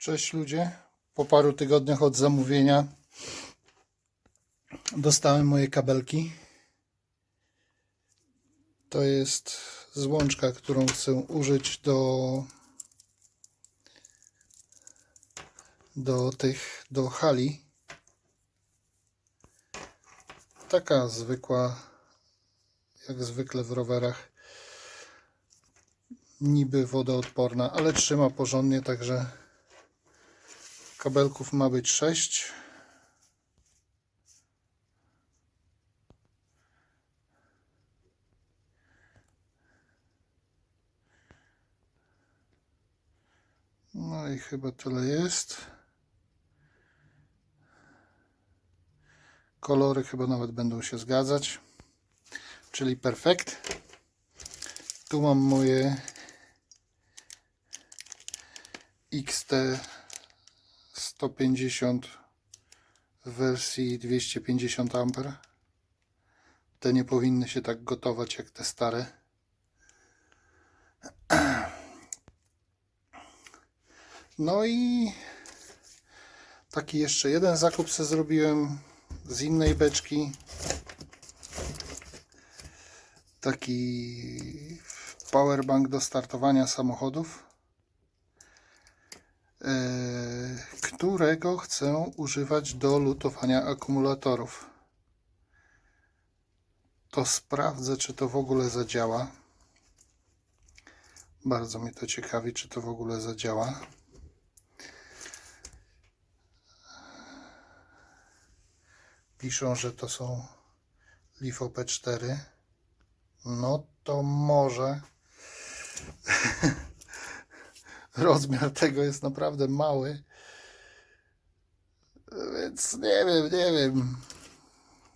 Cześć ludzie. Po paru tygodniach od zamówienia dostałem moje kabelki. To jest złączka, którą chcę użyć do do tych, do hali. Taka zwykła, jak zwykle w rowerach. Niby wodoodporna, ale trzyma porządnie, także Kabelków ma być 6. No i chyba tyle jest. Kolory chyba nawet będą się zgadzać. Czyli perfekt. Tu mam moje XT 150 w wersji 250 A. Te nie powinny się tak gotować jak te stare. No i taki jeszcze jeden zakup sobie zrobiłem z innej beczki. Taki powerbank do startowania samochodów. Którego chcę używać do lutowania akumulatorów. To sprawdzę, czy to w ogóle zadziała. Bardzo mnie to ciekawi, czy to w ogóle zadziała. Piszą, że to są LiFo P4. No to może. rozmiar tego jest naprawdę mały. Więc nie wiem, nie wiem.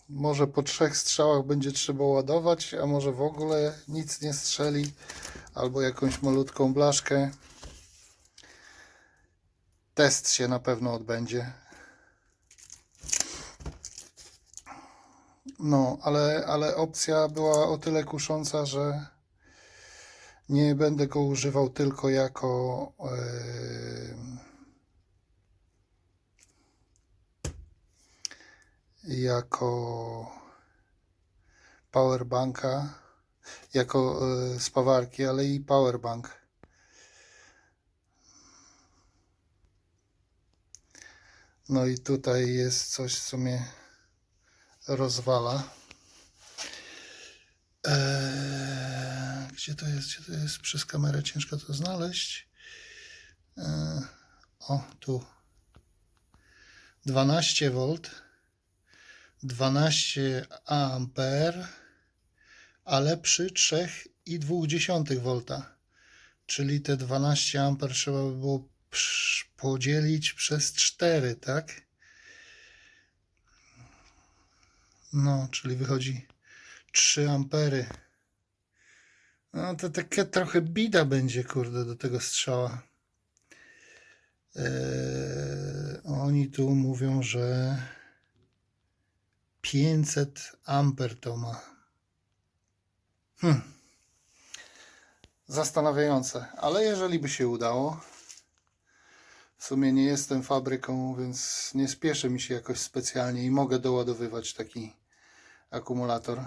Może po trzech strzałach będzie trzeba ładować, a może w ogóle nic nie strzeli, albo jakąś malutką blaszkę. Test się na pewno odbędzie. No, ale, ale opcja była o tyle kusząca, że nie będę go używał tylko jako e, jako powerbanka, jako e, spawarki, ale i powerbank. No i tutaj jest coś, co mnie rozwala. Eee, gdzie to jest? Gdzie to jest? Przez kamerę ciężko to znaleźć. Eee, o, tu. 12 V, 12 ampere, ale przy 3,2 V. Czyli te 12 ampere trzeba by było podzielić przez 4, tak? No, czyli wychodzi 3 ampery. No to takie trochę bida będzie, kurde, do tego strzała. Eee, oni tu mówią, że 500 amper to ma. Hm. Zastanawiające, ale jeżeli by się udało, w sumie nie jestem fabryką, więc nie spieszy mi się jakoś specjalnie i mogę doładowywać taki akumulator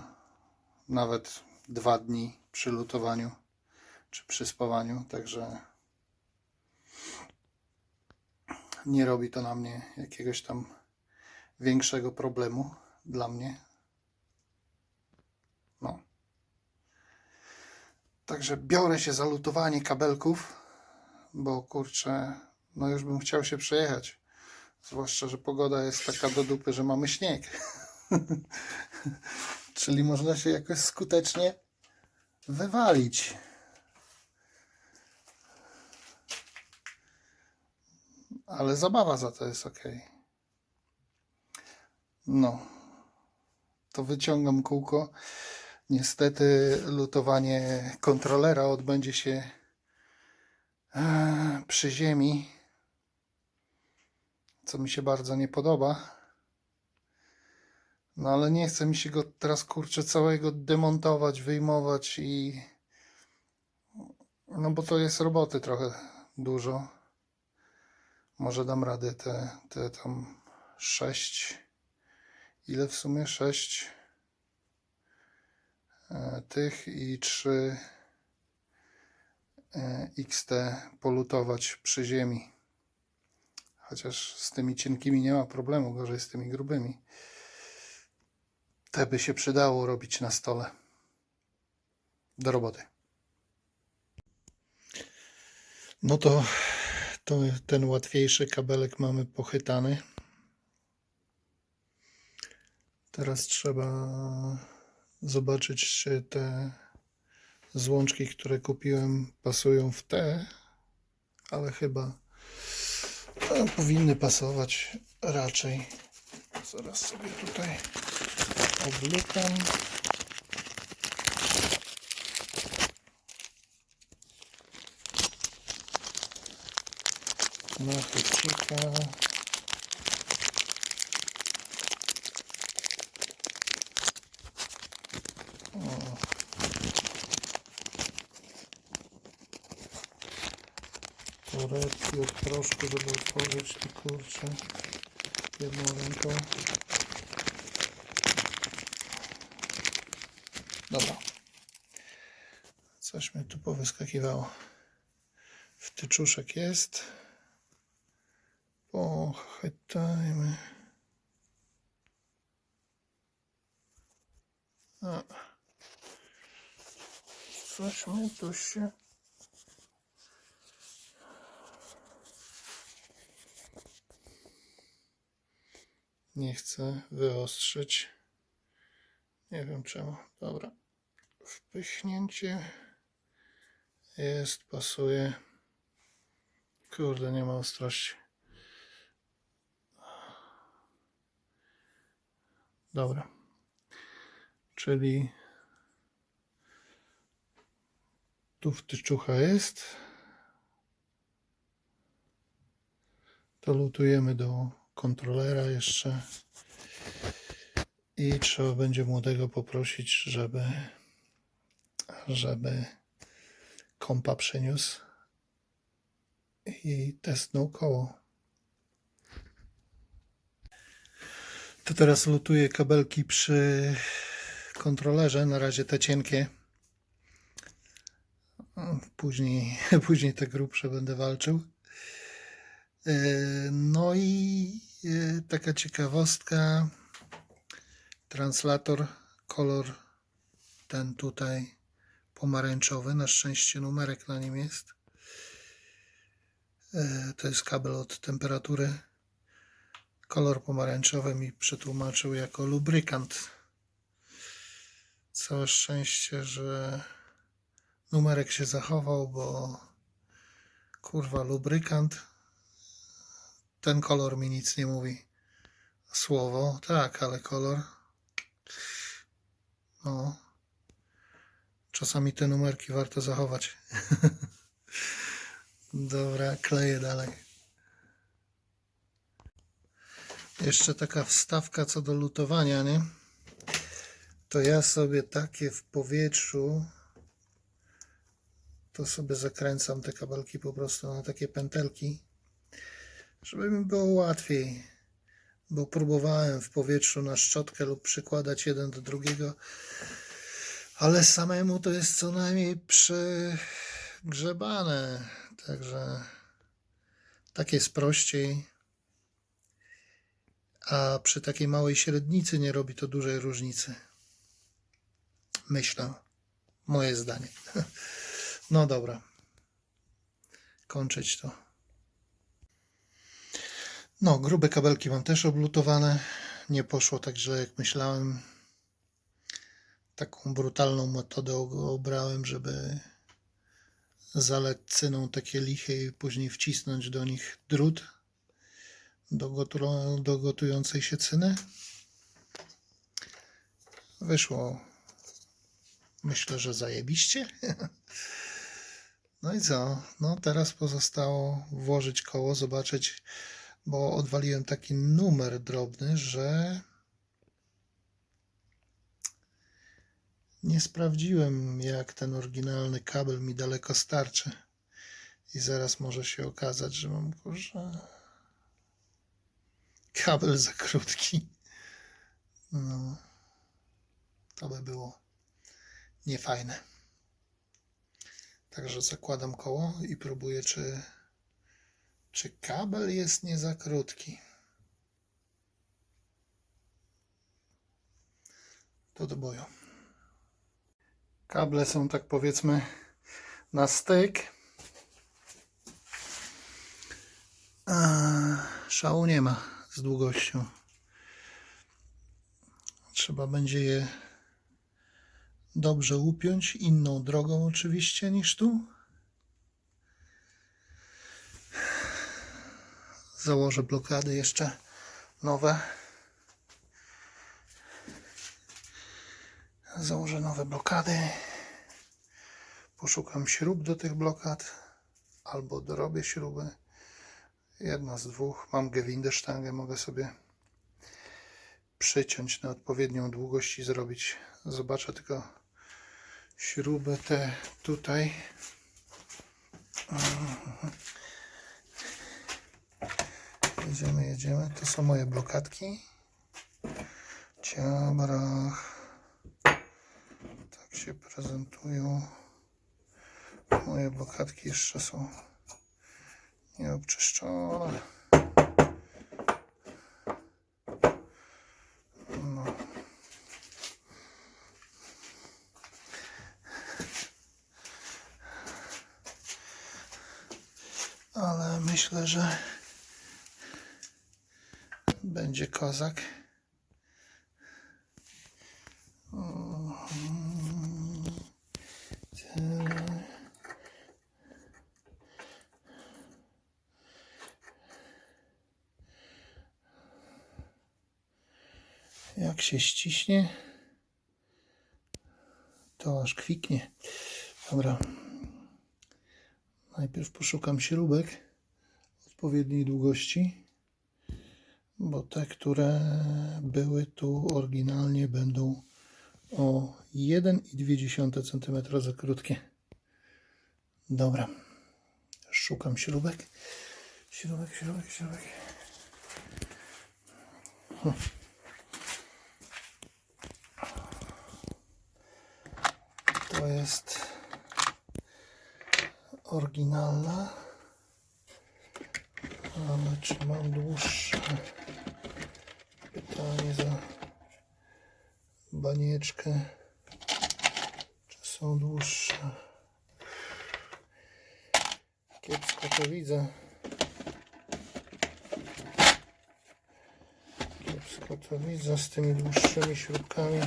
nawet dwa dni przy lutowaniu czy przy spawaniu, także nie robi to na mnie jakiegoś tam większego problemu dla mnie. No. Także biorę się za lutowanie kabelków, bo kurczę, no już bym chciał się przejechać. Zwłaszcza, że pogoda jest taka do dupy, że mamy śnieg. Czyli można się jakoś skutecznie wywalić. Ale zabawa za to jest ok. No. To wyciągam kółko. Niestety lutowanie kontrolera odbędzie się e, przy ziemi, co mi się bardzo nie podoba. No ale nie chce mi się go teraz kurczę całego demontować, wyjmować i no bo to jest roboty trochę dużo. Może dam radę te, te tam sześć. Ile w sumie? Sześć e, tych i trzy e, XT polutować przy ziemi. Chociaż z tymi cienkimi nie ma problemu, gorzej z tymi grubymi. Te by się przydało robić na stole. Do roboty. No to, to ten łatwiejszy kabelek mamy pochytany. Teraz trzeba zobaczyć, czy te złączki, które kupiłem, pasują w te, ale chyba no, powinny pasować raczej. Zaraz sobie tutaj oblukam. Na chycika. Torebki od proszku, żeby otworzyć te kurcze jedną ręką. Dobra. Coś mi tu powyskakiwało. Wtyczuszek jest. Pochytajmy. A. Mi tu się... Nie chcę wyostrzyć. Nie wiem czemu. Dobra. Wpychnięcie jest, pasuje. Kurde, nie ma ostrości. Dobra. Czyli tu wtyczucha jest. To lutujemy do kontrolera jeszcze. I trzeba będzie młodego poprosić, żeby, żeby kompa przyniósł i testnął koło. To teraz lutuję kabelki przy kontrolerze, na razie te cienkie. Później, później te grubsze będę walczył. E, No i e, taka ciekawostka. Translator, kolor ten tutaj pomarańczowy. Na szczęście numerek na nim jest. E, To jest kabel od temperatury. Kolor pomarańczowy mi przetłumaczył jako lubrykant. Całe szczęście, że numerek się zachował, bo kurwa lubrykant. Ten kolor mi nic nie mówi. Słowo, tak, ale kolor. No. Czasami te numerki warto zachować. Dobra, kleję dalej. Jeszcze taka wstawka co do lutowania, nie? To ja sobie takie w powietrzu to sobie zakręcam te kabelki po prostu na takie pętelki, żeby mi było łatwiej. Bo próbowałem w powietrzu na szczotkę lub przykładać jeden do drugiego, ale samemu to jest co najmniej przygrzebane. Także tak jest prościej. A przy takiej małej średnicy nie robi to dużej różnicy. Myślę. Moje zdanie. No dobra. Kończyć to. No, grube kabelki mam też oblutowane. Nie poszło tak źle, jak myślałem. Taką brutalną metodę obrałem, żeby zaleć cyną takie lichy i później wcisnąć do nich drut do, gotu- do gotującej się cyny. Wyszło, myślę, że zajebiście. No i co? No teraz pozostało włożyć koło, zobaczyć, bo odwaliłem taki numer drobny, że nie sprawdziłem, jak ten oryginalny kabel mi daleko starczy. I zaraz może się okazać, że mam kurze kabel za krótki. No, to by było niefajne. Także zakładam koło i próbuję, czy, czy kabel jest nie za krótki. To do boju. Kable są tak powiedzmy na styk. A szału nie ma z długością. Trzeba będzie je dobrze upiąć, inną drogą oczywiście niż tu. Założę blokady jeszcze nowe. Założę nowe blokady. Poszukam śrub do tych blokad albo dorobię śruby. Jedna z dwóch. Mam gewindesztangę, mogę sobie przyciąć na odpowiednią długość i zrobić. Zobaczę tylko śrubę te tutaj. Jedziemy, jedziemy. To są moje blokadki. Ciabrach. Tak się prezentują. Moje blokadki jeszcze są nieobczyszczone. No. Ale myślę, że będzie kozak. Jak się ściśnie, to aż kwiknie. Dobra. Najpierw poszukam śrubek odpowiedniej długości, bo te, które były tu oryginalnie będą o 1,2 cm za krótkie. Dobra. Szukam śrubek. Śrubek, śrubek, śrubek. To jest oryginalna. Ale czy mam dłuższe? Pytanie za banieczkę. Czy są dłuższe? Kiepsko to widzę. Kiepsko to widzę z tymi dłuższymi śrubkami.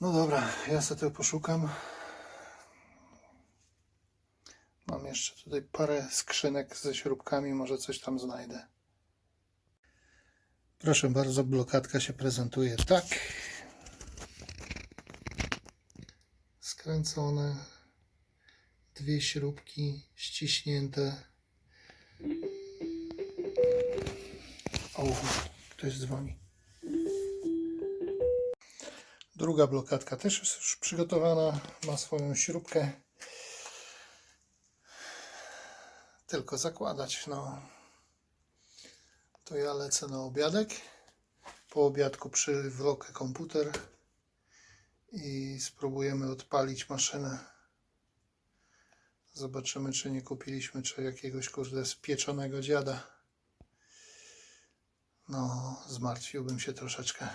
No dobra, ja sobie to poszukam. Mam jeszcze tutaj parę skrzynek ze śrubkami, może coś tam znajdę. Proszę bardzo, blokadka się prezentuje tak. Skręcone. Dwie śrubki ściśnięte. O, ktoś dzwoni. Druga blokadka też jest już przygotowana. Ma swoją śrubkę. Tylko zakładać. No. To ja lecę na obiadek. Po obiadku przywlokę komputer i spróbujemy odpalić maszynę. Zobaczymy, czy nie kupiliśmy czy jakiegoś kurde spieczonego dziada. No, zmartwiłbym się troszeczkę.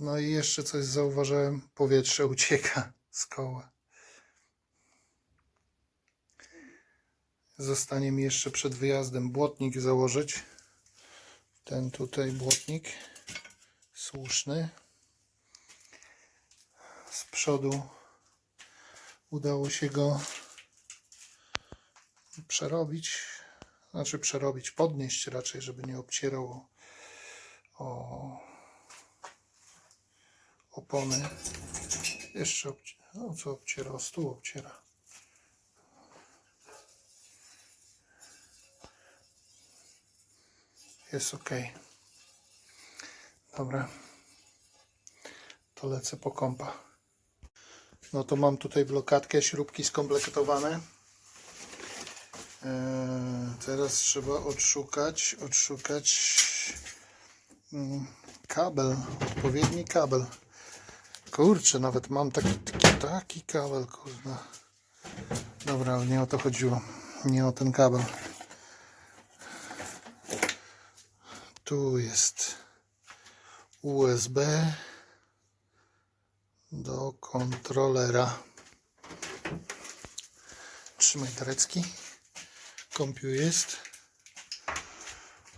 No i jeszcze coś zauważyłem, powietrze ucieka z koła. Zostanie mi jeszcze przed wyjazdem błotnik założyć. Ten tutaj błotnik słuszny. Z przodu udało się go przerobić, znaczy przerobić, podnieść raczej, żeby nie obcierał o opony. Jeszcze obci o co obciera? O stół obciera. Jest ok. Dobra. To lecę po kąpa. No to mam tutaj blokadkę, śrubki skompletowane. Eee, teraz trzeba odszukać, odszukać mm, kabel, odpowiedni kabel. Kurczę, nawet mam taki, taki, taki kabel, kurde. Dobra, ale nie o to chodziło. Nie o ten kabel. Tu jest USB do kontrolera. Trzymaj Tarecki. Kompiu jest.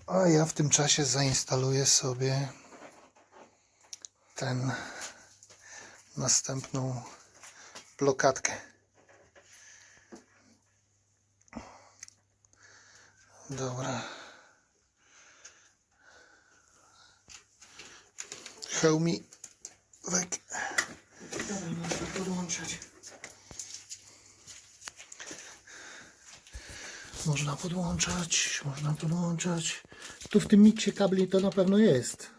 A ja w tym czasie zainstaluję sobie ten następną blokadkę. Dobra. Hełmi wek. Dobra, można podłączać. Można podłączać, można podłączać. Tu w tym miksie kabli to na pewno jest.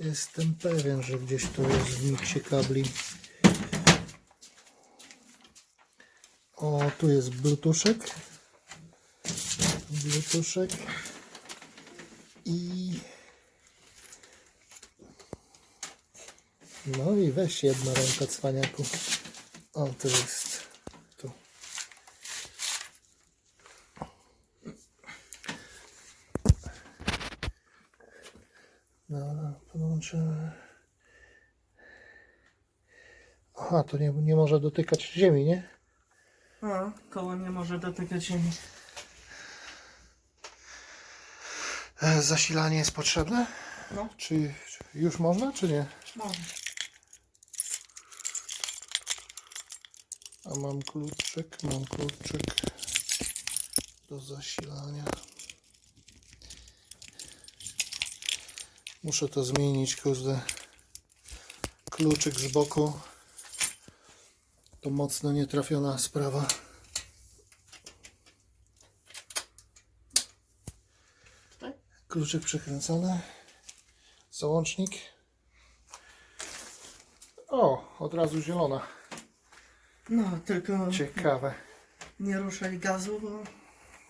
Jestem pewien, że gdzieś tu jest w miksie kabli. O, tu jest bluetoothek. Bluetoothek. I... No i weź jedna ręka cwaniaku. O, to jest tu. Dobra, podłączymy. Aha, to nie, nie może dotykać ziemi, nie? A, koło nie może dotykać ziemi. E, zasilanie jest potrzebne? No, Czy czy już można, czy nie? może. A mam kluczyk, mam kluczyk do zasilania. Muszę to zmienić, kurde. Kluczyk z boku. To mocno nietrafiona sprawa. Kluczyk przekręcony. Załącznik. O, od razu zielona. No, tylko Ciekawe. nie ruszaj gazu, bo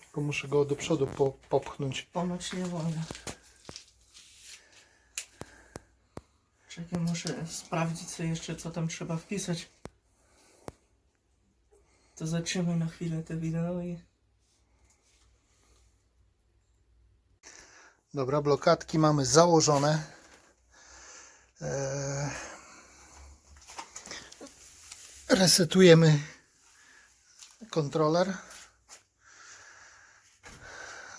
Tylko muszę go do przodu po, popchnąć. ponoć nie wolno. Czekaj, muszę sprawdzić sobie jeszcze, co tam trzeba wpisać. To zatrzymaj na chwilę te wideo i... Dobra, blokadki mamy założone. Eee, resetujemy kontroler.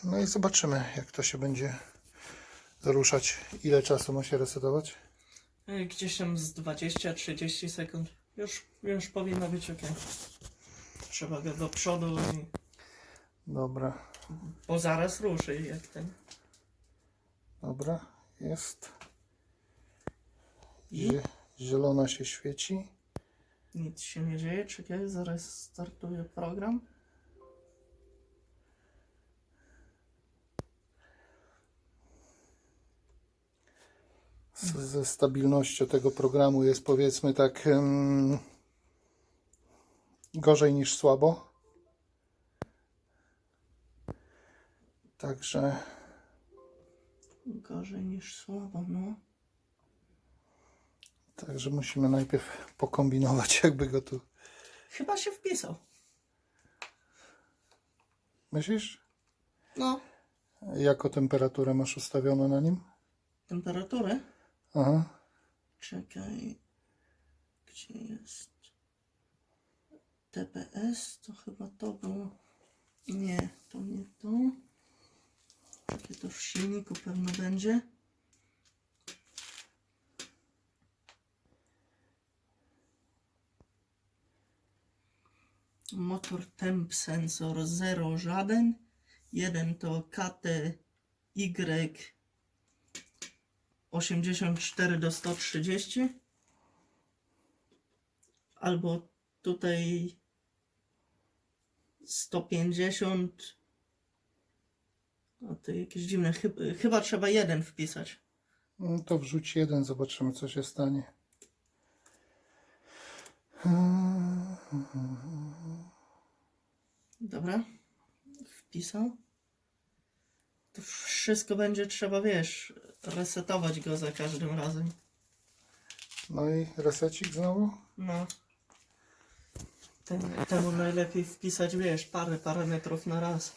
No i zobaczymy, jak to się będzie ruszać. Ile czasu ma się resetować? Gdzieś tam z 20-30 sekund. Już, już powinno być ok. Trzeba go do przodu i... Dobra, Bo zaraz ruszy jak ten. dobra, jest. I Zie- Zielona się świeci. nic się nie dzieje. Czekaj, zaraz startuje program. Ze stabilnością tego programu jest powiedzmy tak em, gorzej niż słabo. Także Gorzej niż słabo, no. także musimy najpierw pokombinować, jakby go tu. Chyba się wpisał. Myślisz? No. Jaką temperaturę masz ustawioną na nim? Temperaturę? Aha. Czekaj. Gdzie jest? TPS? To chyba to było. Nie, to nie to. Czekaj, to w silniku pewno będzie. Motor temp sensor 0 żaden. Jeden to KTY 84 do 130 albo tutaj 150 A to jakieś dziwne. Chyba, trzeba jeden wpisać. No to wrzuć jeden, zobaczymy co się stanie. Dobra. Wpisał. To wszystko będzie trzeba, wiesz, resetować go za każdym razem. No i resecik znowu? No. Ten, temu najlepiej wpisać, wiesz, parę parametrów na raz.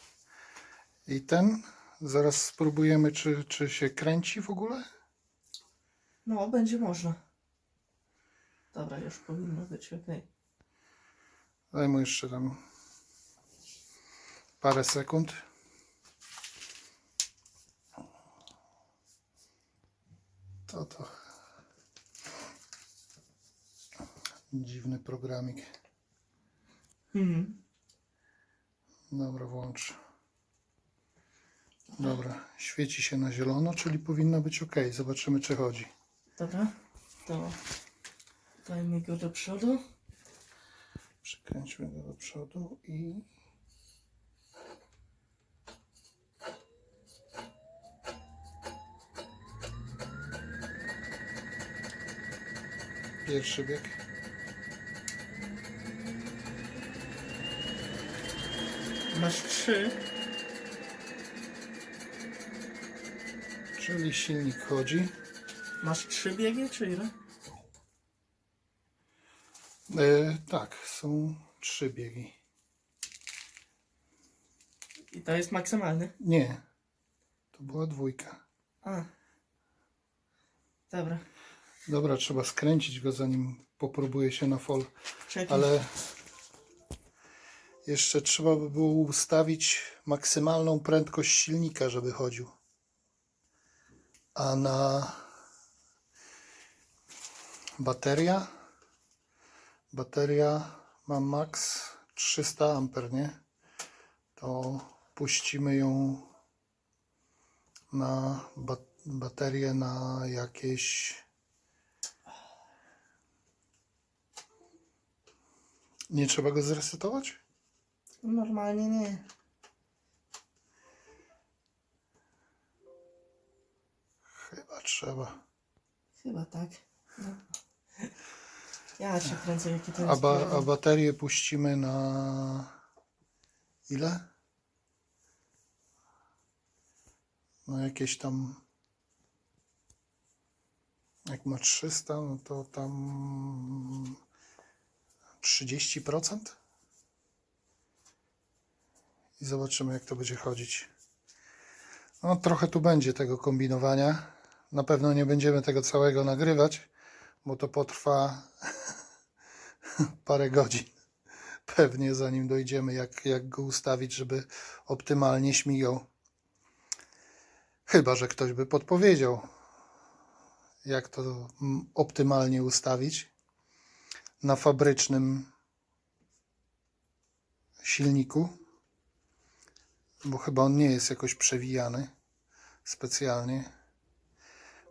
I ten? Zaraz spróbujemy, czy, czy się kręci w ogóle? No, będzie można. Dobra, już powinno być ok. Daj mu jeszcze tam parę sekund. To to. Dziwny programik. Mhm. Dobra, włącz. Dobra, świeci się na zielono, czyli powinno być ok. Zobaczymy, czy chodzi. Dobra, to dajmy go do przodu. Przekręćmy go do przodu i. Pierwszy bieg. Masz trzy. Czyli silnik chodzi. Masz trzy biegi, czy ile? E, tak, są trzy biegi. I to jest maksymalny. Nie, to była dwójka. A. Dobra. Dobra, trzeba skręcić go zanim popróbuje się na fol. Czekaj. ale jeszcze trzeba by było ustawić maksymalną prędkość silnika, żeby chodził. A na bateria bateria ma max 300 amper, nie? To puścimy ją na ba baterię na jakieś Nie trzeba go zresetować? Normalnie nie. Chyba trzeba. Chyba tak. No. Ja cię kręcę, jaki to A, jest ba, a baterię puścimy na ile? No jakieś tam jak ma 300, no to tam 30% i zobaczymy jak to będzie chodzić. No trochę tu będzie tego kombinowania. Na pewno nie będziemy tego całego nagrywać, bo to potrwa parę godzin. Pewnie zanim dojdziemy, jak, jak go ustawić, żeby optymalnie śmigał. Chyba, że ktoś by podpowiedział, jak to optymalnie ustawić na fabrycznym silniku, bo chyba on nie jest jakoś przewijany specjalnie.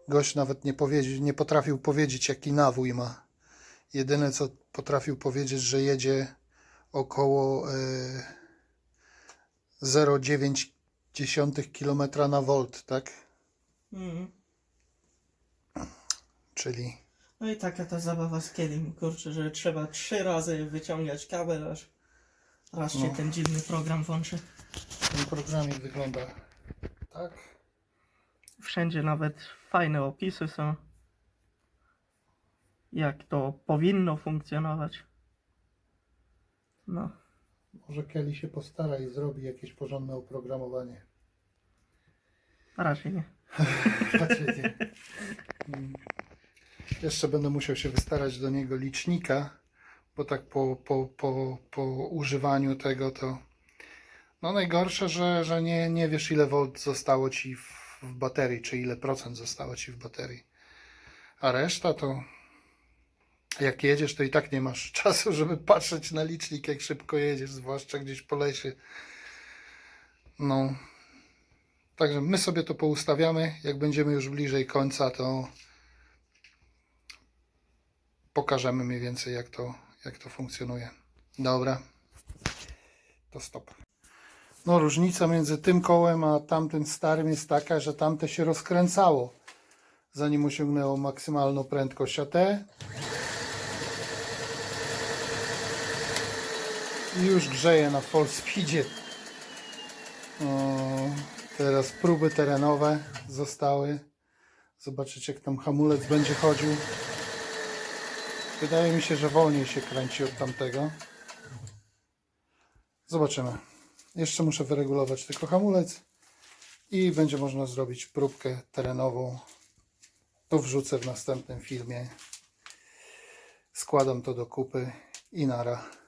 Gość nawet nie, powiedzi, nie potrafił powiedzieć, jaki nawój ma. Jedyne co potrafił powiedzieć, że jedzie około e, 0,9 km na volt, tak? Mhm. Czyli No i taka ta zabawa z Kedim, kurczę, że trzeba trzy razy wyciągać kabel, aż raz się No. ten dziwny program włączy. ten programik wygląda tak. Wszędzie nawet fajne opisy są. Jak to powinno funkcjonować. No. Może Kelly się postara i zrobi jakieś porządne oprogramowanie. Raczej nie. Raczej nie. Mm. Jeszcze będę musiał się wystarać do niego licznika, bo tak po, po, po, po używaniu tego to. No najgorsze, że, że nie, nie wiesz ile volt zostało ci w, w baterii, czy ile procent zostało ci w baterii. A reszta to jak jedziesz, to i tak nie masz czasu, żeby patrzeć na licznik, jak szybko jedziesz, zwłaszcza gdzieś po lesie. No. Także my sobie to poustawiamy. Jak będziemy już bliżej końca, to pokażemy mniej więcej, jak to, jak to funkcjonuje. Dobra. To stop. No różnica między tym kołem a tamtym starym jest taka, że tamte się rozkręcało zanim osiągnęło maksymalną prędkość, a te już grzeje na full speedzie. O, teraz próby terenowe zostały. Zobaczycie jak tam hamulec będzie chodził. Wydaje mi się, że wolniej się kręci od tamtego. Zobaczymy. Jeszcze muszę wyregulować tylko hamulec i będzie można zrobić próbkę terenową. To wrzucę w następnym filmie. Składam to do kupy i nara.